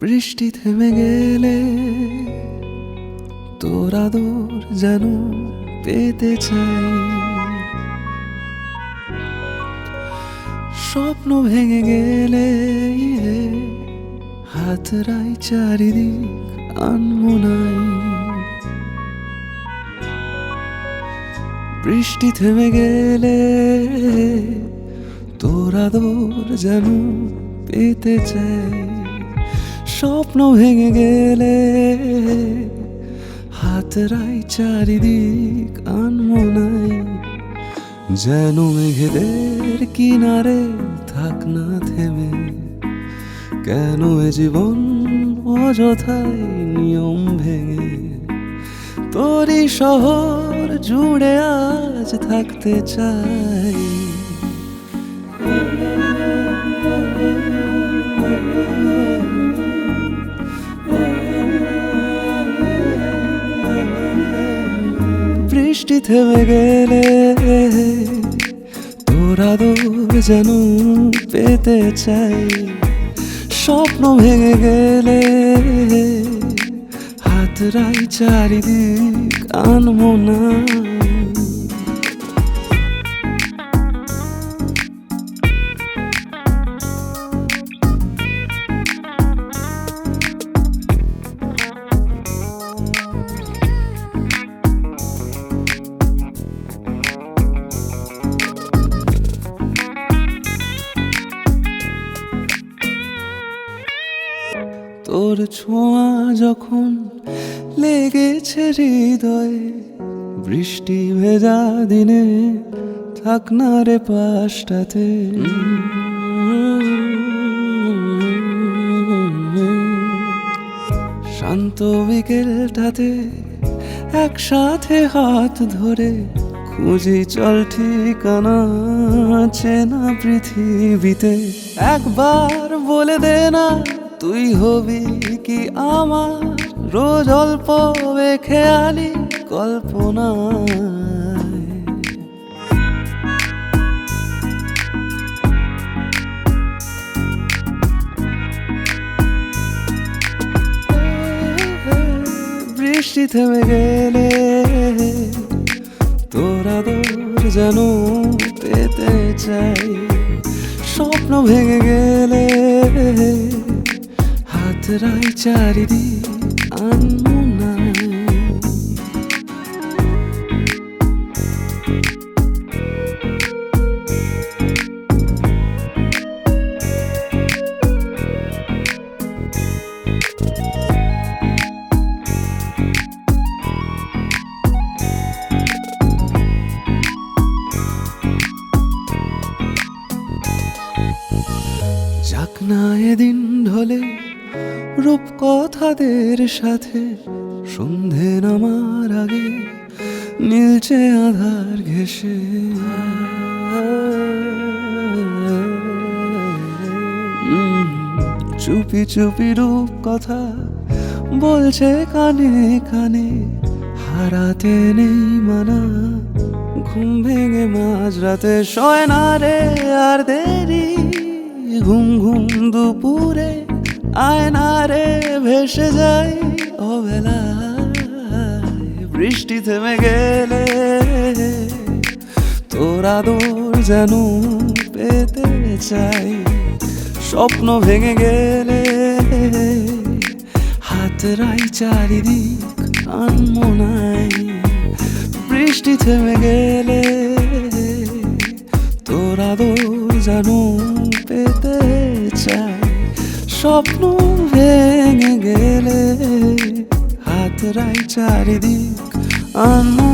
বৃষ্টি থেমে গেলে তোর আদর যেন পেতে চাই। স্বপ্ন ভেঙে গেলে হাত হাতরাই চারিদিক আনমনাই বৃষ্টি থেমে গেলে তোর আদর যেন পেতে চাই। স্বপ্ন ভেঙে গেলে হাতরাই চারিদিক আনমনাই যেন মেঘেদের কিনারে থাক না থেমে। কেন এ জীবন অযথায় নিয়ম ভেঙে? তোরই শহর জুড়ে আজ থাকতে চাই। বৃষ্টি থেমে গেলে তোর আদর যেন পেতে চাই। স্বপ্ন ভেঙে গেলে হাত হাতরাই চারিদিক আনমো না। তোর ছোঁয়া যখন লেগেছে হৃদয়ে, বৃষ্টি ভেজা দিনে থাক না রে পাশটাতে। শান্ত বিকেলটাতে একসাথে হাত ধরে খুঁজি চল ঠিকানা, চেনা পৃথিবীতে। একবার বলে দে না তুই হবি কি আমার? রোজ অল্প খেয়ালি কল্পনা বৃষ্টি থেমে গেলে তোরা দোর যেন পেতে চাই। স্বপ্ন ভেঙে গেলে হাতরাই চারিদিক যাক না এদিন ঢলে রূপ কথাদের সাথে সন্ধে নামার আগে নীলচে আধার ঘেসে চুপি চুপি রূপ কথা বলছে কানে কানে, হারাতে নেই মানা, ঘুম ভেঙে মাঝ রাতে রে, আর দেরি। ঘুম ঘুম দুপুরে আয়না রে ভেসে যাই অবেলায়। বৃষ্টি থেমে গেলে তোরা দোর যেন পেতে চাই। স্বপ্ন ভেঙে গেলে হাতরাই চারিদিক আনমনাই। বৃষ্টি থেমে গেলে তোরা দোর যেন পেতে চাই। স্বপ্ন ভেঙে গেলে হাত রাই চারিদিক আনমনাই